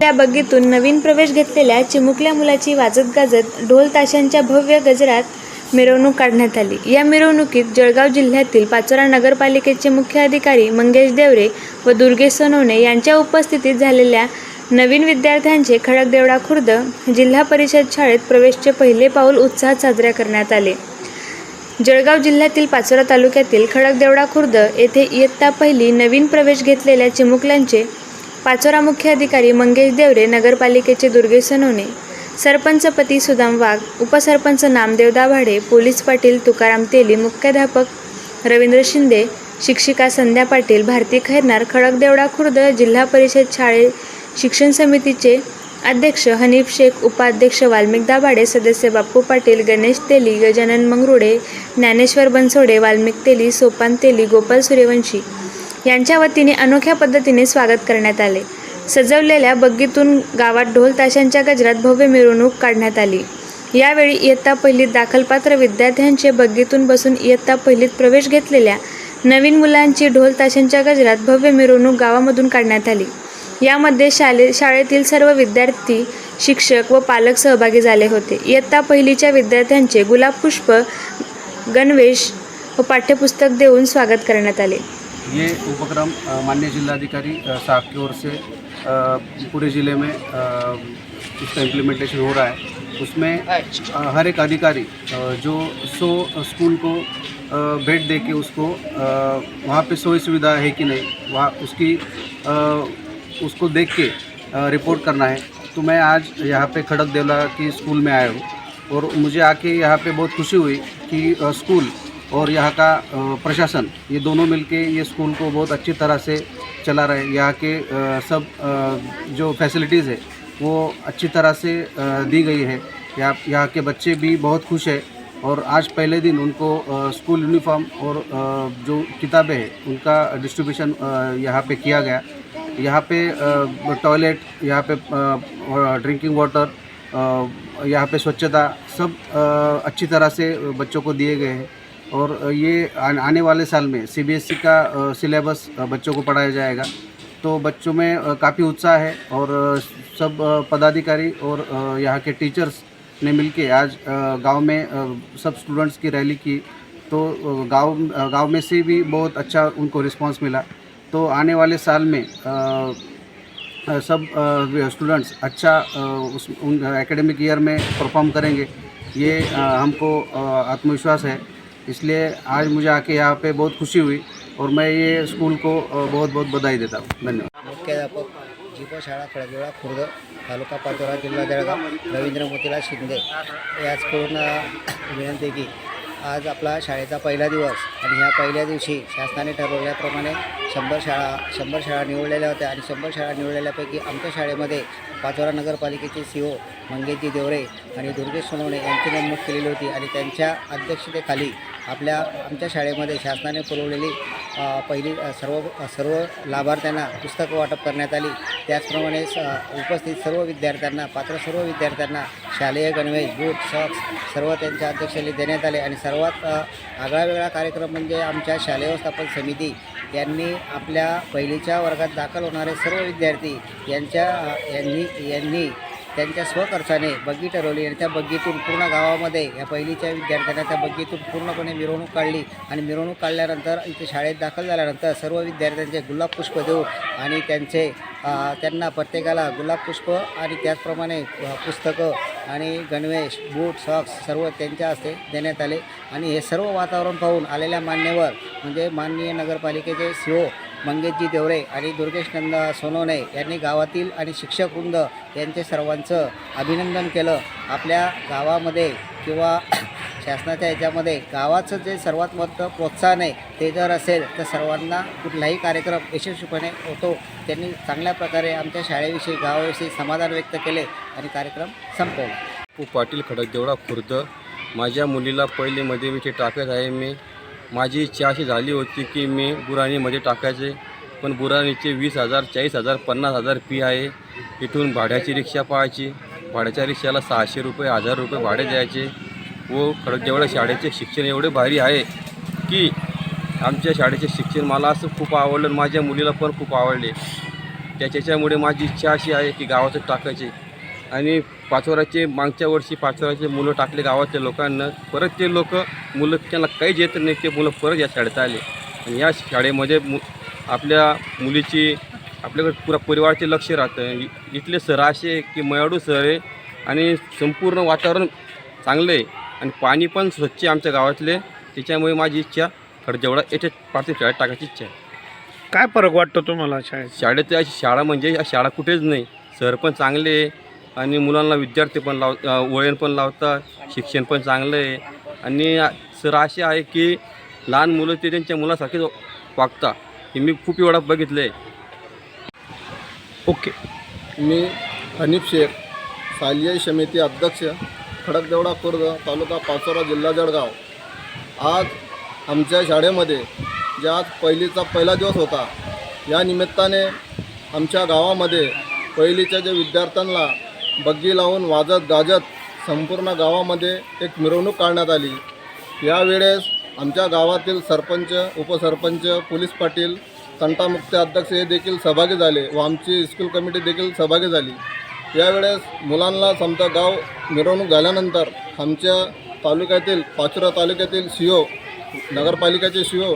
त्या बग्गीतून नवीन प्रवेश घेतलेल्या चिमुकल्या मुलाची वाजत गाजत ढोल ताशांच्या भव्य गजरात मिरवणूक काढण्यात आली. या मिरवणुकीत जळगाव जिल्ह्यातील पाचोरा नगरपालिकेचे मुख्य अधिकारी मंगेश देवरे व दुर्गेश सोनवणे यांच्या उपस्थितीत झालेल्या नवीन विद्यार्थ्यांचे खडकदेवडा खुर्द जिल्हा परिषद शाळेत प्रवेशचे पहिले पाऊल उत्साहात साजरे करण्यात आले. जळगाव जिल्ह्यातील पाचोरा तालुक्यातील खडकदेवडा खुर्द येथे इयत्ता पहिली नवीन प्रवेश घेतलेल्या चिमुकल्यांचे पाचोरा मुख्य अधिकारी मंगेश देवरे नगरपालिकेचे दुर्गेश सोनवणे सरपंचपती सुदाम वाघ उपसरपंच नामदेव दाभाडे पोलीस पाटील तुकाराम तेली मुख्याध्यापक रवींद्र शिंदे शिक्षिका संध्या पाटील भारती खैरनार खडकदेवडा खुर्द जिल्हा परिषद शाळे शिक्षण समितीचे अध्यक्ष हनीफ शेख उपाध्यक्ष वाल्मिक दाभाडे सदस्य बाप्पू पाटील गणेश तेली गजानन मंगरुडे ज्ञानेश्वर बनसोडे वाल्मिक तेली सोपान तेली गोपाल सूर्यवंशी यांच्या वतीने अनोख्या पद्धतीने स्वागत करण्यात आले. सजवलेल्या बग्गीतून गावात ढोल ताशांच्या गजरात भव्य मिरवणूक काढण्यात आली. यावेळी इयत्ता पहिलीत दाखलपात्र विद्यार्थ्यांचे बग्गीतून बसून इयत्ता पहिलीत प्रवेश घेतलेल्या नवीन मुलांची ढोल ताशांच्या गजरात भव्य मिरवणूक गावामधून काढण्यात आली. यामध्ये शाले शाळेतील सर्व विद्यार्थी शिक्षक व पालक सहभागी झाले होते. इयत्ता पहिलीच्या विद्यार्थ्यांचे गुलाब पुष्प गणवेश व पाठ्यपुस्तक देऊन स्वागत करण्यात आले. ये उपक्रम माननीय जिलाधिकारी साहब की ओर से पूरे ज़िले में इसका इम्प्लीमेंटेशन हो रहा है। उसमें हर एक अधिकारी जो सो स्कूल को भेंट दे के उसको वहाँ पे सोई सुविधा है कि नहीं, वहाँ उसकी उसको देख के रिपोर्ट करना है। तो मैं आज यहाँ पे खड़क देवला की स्कूल में आया हूँ और मुझे आके यहाँ पे बहुत खुशी हुई कि स्कूल और यहाँ का प्रशासन, ये दोनों मिलके ये स्कूल को बहुत अच्छी तरह से चला रहे हैं। यहाँ के सब जो फैसिलिटीज़ है, वो अच्छी तरह से दी गई है। यहाँ यहाँ के बच्चे भी बहुत खुश है और आज पहले दिन उनको स्कूल यूनिफॉर्म और जो किताबें हैं, उनका डिस्ट्रीब्यूशन यहाँ पे किया गया। यहाँ पे टॉयलेट यहाँ पे ड्रिंकिंग वाटर यहाँ पे स्वच्छता, सब अच्छी तरह से बच्चों को दिए गए हैं। और ये आने वाले साल में सीबीएसई का सिलेबस बच्चों को पढ़ाया जाएगा। तो बच्चों में काफ़ी उत्साह है और सब पदाधिकारी और यहाँ के टीचर्स ने मिलके आज गाँव में सब स्टूडेंट्स की रैली की। तो गाँव गाँव में से भी बहुत अच्छा उनको रिस्पांस मिला। तो आने वाले साल में सब स्टूडेंट्स अच्छा उस, उन एकेडमिक ईयर में परफॉर्म करेंगे। ये हमको आत्मविश्वास है। इसलिए आज मुझे आके यहाँ पे बहुत खुशी हुई और मैं ये स्कूल को बहुत बहुत बधाई देता हूँ। धन्यवाद। मुख्याध्यापक जीप शाळा खळगेवळा खुर्द तालुका पाचोरा जिल्हा जळगाव रवींद्र मोतीलाल शिंदे याच करून विनंती की आज आपला शाळेचा पहिला दिवस आणि ह्या पहिल्या दिवशी शासनाने ठरवल्याप्रमाणे शंभर शाळा शंभर शाळा निवडलेल्या होत्या आणि शंभर शाळा निवडलेल्यापैकी आमच्या शाळेमध्ये पाचोरा नगरपालिकेचे सी ओ मंगेशजी देवरे आणि दुर्गेश सोनवणे यांची नेमणूक केलेली होती आणि त्यांच्या अध्यक्षतेखाली आपल्या आमच्या शाळेमध्ये शासनाने पुरवलेली पहिली सर्व सर्व लाभार्थ्यांना पुस्तकं वाटप करण्यात आली. त्याचप्रमाणे स उपस्थित सर्व विद्यार्थ्यांना पात्र सर्व विद्यार्थ्यांना शालेय गणवेश बूट सॉक्स सर्व त्यांच्या अध्यक्षांनी देण्यात आले. आणि सर्वात आगळा वेगळा कार्यक्रम म्हणजे आमच्या शालेय व्यवस्थापन समिती यांनी आपल्या पहिलीच्या वर्गात दाखल होणारे सर्व विद्यार्थी यांच्या यांनी यांनी त्यांच्या स्वखर्चाने बग्गी ठरवली आणि त्या बग्गीतून पूर्ण गावामध्ये या पहिलीच्या विद्यार्थ्यांना त्या बग्गीतून पूर्णपणे मिरवणूक काढली. आणि मिरवणूक काढल्यानंतर इथे शाळेत दाखल झाल्यानंतर सर्व विद्यार्थ्यांचे गुलाब पुष्प देऊ आणि त्यांचे त्यांना प्रत्येकाला गुलाब पुष्प आणि त्याचप्रमाणे पुस्तकं आणि गणवेश बूट सॉक्स सर्व त्यांच्या हस्ते देण्यात आले. आणि हे सर्व वातावरण पाहून आलेल्या मान्यवर म्हणजे माननीय नगरपालिकेचे सी ओ मंगेशजी देवरे आणि दुर्गेश नंद सोनवणे यांनी गावातील आणि शिक्षक वृंद यांचे सर्वांचं अभिनंदन केलं. आपल्या गावामध्ये किंवा शासनाच्या याच्यामध्ये गावाचं जे सर्वात मोठं प्रोत्साहन आहे ते जर असेल तर सर्वांना कुठलाही कार्यक्रम यशस्वीपणे होतो. त्यांनी चांगल्या प्रकारे आमच्या शाळेविषयी गावाविषयी समाधान व्यक्त केले आणि कार्यक्रम संपवला. पू. पाटील खडकदेवडा खुर्द. माझ्या मुलीला पहिलीमध्ये मी ते टाकत आहे मी. माझी इच्छा अशी झाली होती की मी बुराणीमध्ये टाकायचे पण बुराणीचे वीस हजार चाळीस हजार पन्नास हजार फी आहे. इथून भाड्याची रिक्षा पाहायची. भाड्याच्या रिक्षाला सहाशे रुपये हजार रुपये भाडे द्यायचे. व खडकदेवडा शाळेचे शिक्षण एवढे भारी आहे की आमच्या शाळेचे शिक्षण मला असं खूप आवडलं आणि माझ्या मुलीला पण खूप आवडले. त्याच्यामुळे माझी इच्छा अशी आहे की गावातच टाकायची. आणि पाचोराचे मागच्या वर्षी पाचोराचे मुलं टाकले गावातल्या लोकांना. परत ते लोक मुलं त्यांना काहीच येत नाही ते मुलं परत या शाळेत आले. आणि या शाळेमध्ये मु आपल्या मुलीची आपल्याकडे पुरा परिवाराचे लक्ष राहतं. इथले सर असे की मयाडू सर आहे आणि संपूर्ण वातावरण चांगलं आहे. आणि पाणी पण स्वच्छ आहे आमच्या गावातले. त्याच्यामुळे माझी इच्छा खडजेवळा याच्यात प्राथमिक शाळेत टाकायची इच्छा आहे. काय फरक वाटतो तुम्हाला शाळेत? शाळेत अशी शाळा म्हणजे या शाळा कुठेच नाही. सर पण चांगले आहे. आणि मुलांना विद्यार्थी पण लाव वळण पण लावतात शिक्षण पण चांगलं आहे. आणि सर असे आहे की लहान मुलं ते त्यांच्या मुलासारखेच वागतात. हे मी खूप वेळा बघितलं आहे ओके. मी हनीफ शेख सालियाई समिती अध्यक्ष खडकदेवडा खुर्द तालुका पाचोरा जिल्हा जळगाव. आज आमच्या शाळेमध्ये जे आज पहिलीचा पहिला दिवस होता या निमित्ताने आमच्या गावामध्ये पहिलीच्या जे विद्यार्थ्यांना बग्गी लावून वाजत गाजत संपूर्ण गावामध्ये एक मिरवणूक काढण्यात आली. यावेळेस आमच्या गावातील सरपंच उपसरपंच पोलीस पाटील तंटामुक्ती अध्यक्ष हे देखील सहभागी झाले व आमची स्कूल कमिटी देखील सहभागी झाली. यावेळेस मुलांना समजा गाव मिरवणूक झाल्यानंतर आमच्या तालुक्यातील पाचोरा तालुक्यातील सी ओ नगरपालिकेचे सी ओ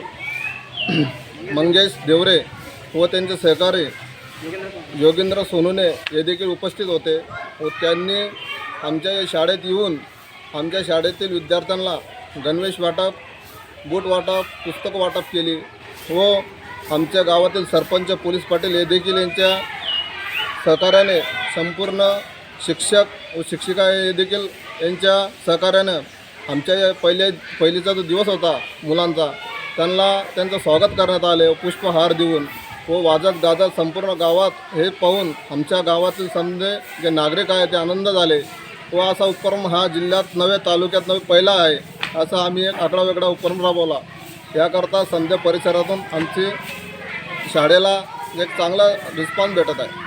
मंगेश देवरे व त्यांचे सहकारी योगेंद्र सोनुने हे देखील उपस्थित होते व त्यांनी आमच्या या शाळेत येऊन आमच्या शाळेतील विद्यार्थ्यांना गणवेश वाटप बूट वाटप पुस्तक वाटप केली व आमच्या गावातील सरपंच पोलीस पाटील हे देखील यांच्या सहकार्याने संपूर्ण शिक्षक व शिक्षिका हे देखील यांच्या सहकार्यानं आमच्या या पहिले पहिलीचा जो दिवस होता मुलांचा त्यांना त्यांचं स्वागत करण्यात आले व पुष्पहार देऊन व वाजत गाजत संपूर्ण गावात हे पाहून आमच्या गावातील समजे जे नागरिक आहे ते आनंद झाले. व असा उपक्रम हा जिल्ह्यात नव्हे तालुक्यात नव्हे पहिला आहे असा आम्ही एक आगळा वेगळा उपक्रम राबवला. याकरता संध्या परिसरातून आमची शाळेला एक चांगला रिस्पॉन्स भेटत आहे.